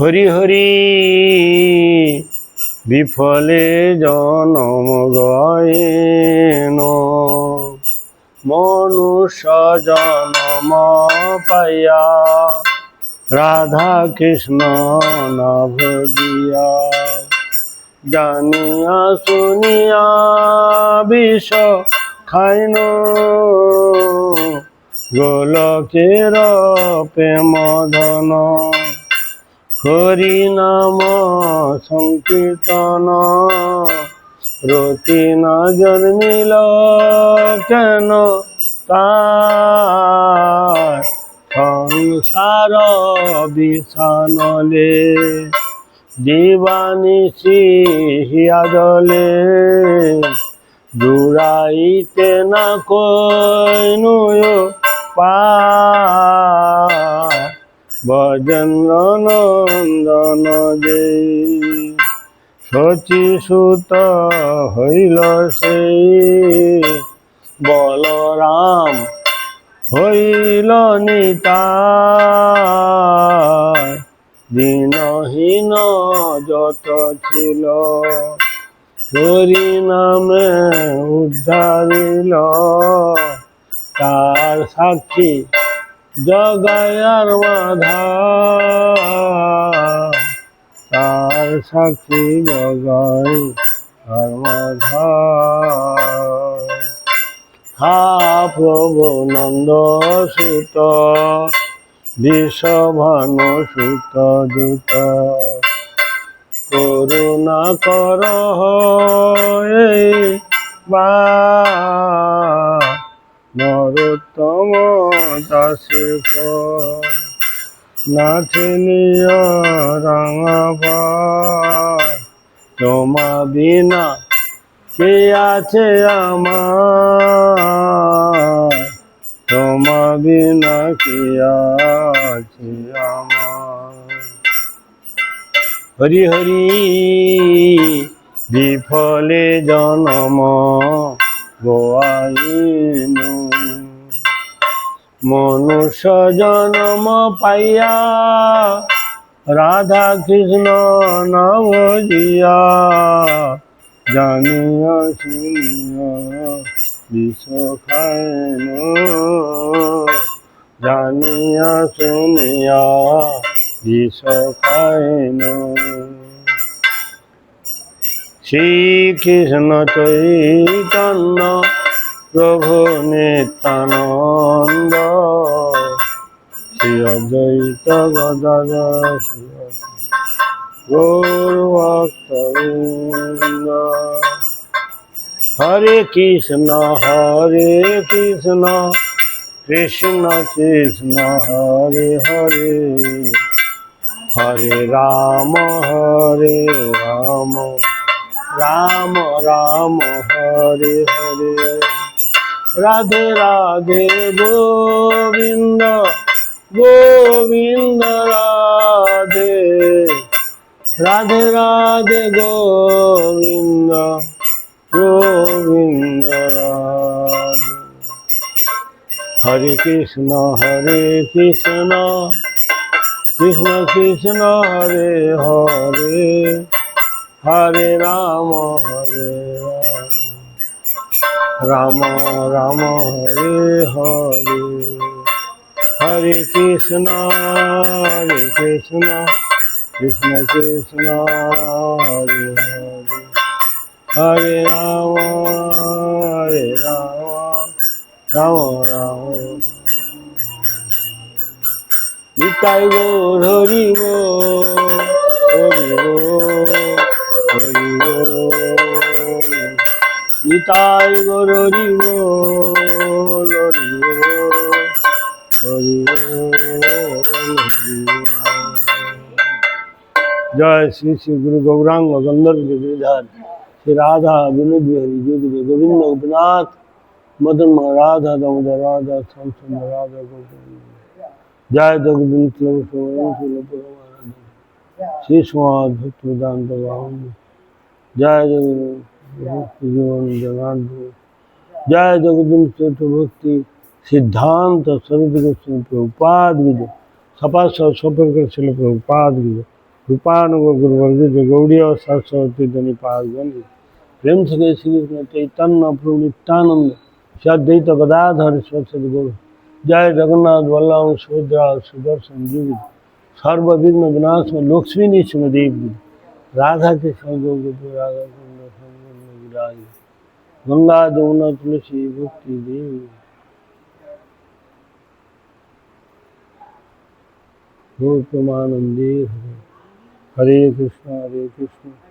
হরি হরি বিফলে জনম গয়েন। মনুষ্য জনম পাইয়া, রাধা কৃষ্ণ না ভজিয়া জানিয়া শুনিয়া বিষ খাইন গোলকের প্রেম ধন হরি নাম সংকীর্তন। রতি না জন্মিল কেন তার? সংসার বিছানলে দিবানিশি হিয়া জলে জুড়াইতে না কইনুয় পা ভজেন্দ্র নন্দন যে শচী সুত হইল সেই বলরাম হইল নিতাই দিনহীন যত ছিল, হরি নামে উদ্ধারিল। তার সাক্ষী জগায়ার মাধা তার সাক্ষী জগাই আর হা প্রভু নন্দ সুত বিষভানু সুত দূত। করুণা কর এই বা নরোত্তম দাসে নাথিনীয় রাঙা তোমা বিনা কে আছে আমার? তোমা বিনা কে আছে আমার? হরি হরি, বিফলে জনম গোয়াইনু। মনুষ্য জনম পাইয়া রাধা কৃষ্ণ নাম জিয়া জানিয়া শুনিয়া বিষ খায়ন জানিয়া শুনিয়া বিষ খায়ন শ্রীকৃষ্ণ চৈতন্য প্রভু নিত্যানন্দ। শ্রী অদ্বৈত গদাধর শ্রী গৌরভক্তবৃন্দ হরে কৃষ্ণ হরে কৃষ্ণ কৃষ্ণ কৃষ্ণ, হরে হরে। হরে রাম হরে রাম রাম রাম, হরে হরে। রাধে রাধে গোবিন্দ গোবিন্দ রাধে। রাধে রাধে গোবিন্দ গোবিন্দ রাধে। হরে কৃষ্ণ হরে কৃষ্ণ কৃষ্ণ কৃষ্ণ, হরে হরে। হরে রাম হরে রাম। রাম রাম, হরে হরে। হরে কৃষ্ণ হরে কৃষ্ণ কৃষ্ণ কৃষ্ণ, হরে হরে। হরে রাম হরে রাম রাম রাম। নিতাই গৌর হরি গো হরি গো হরি গো নিতাই গৌর হরি গো হরি গো হরি জয় শ্রী শ্রী গুরু গৌরাঙ্গ গন্ধর্ব গিরিধার শ্রী রাধা বিনোদ বিহারী যোগী গোবিন্দ গোপীনাথ মদন মোহন রাধা, দামোদর রাধা, শ্যামচন্দ্র রাধা, গোবিন্দ জয় জগদীশ শ্রী সমাজ ভক্ত বেদান্ত जय जगदीश चेत भक्ति सिद्धांत सरित कृष्ण प्रभुपाद विजय सपा सफल कृष्ण प्रभुपाद विजय गौड़ी और सरस्वती धनी पाद प्रेम से श्री कृष्ण चैतन्य प्रभु नित्यानंद गदाधर जय जगन्नाथ, वल्लभ, सुभद्रा, सुदर्शन जीव सर्वविघ्न विनाश में लोकस्विनी सुमदेव देव राधा के संयोग राधा বিরাজ গঙ্গা যমুনা তুলসী ভক্তি দেব। গৌতমানন্দে হরে। হরে কৃষ্ণ হরে কৃষ্ণ।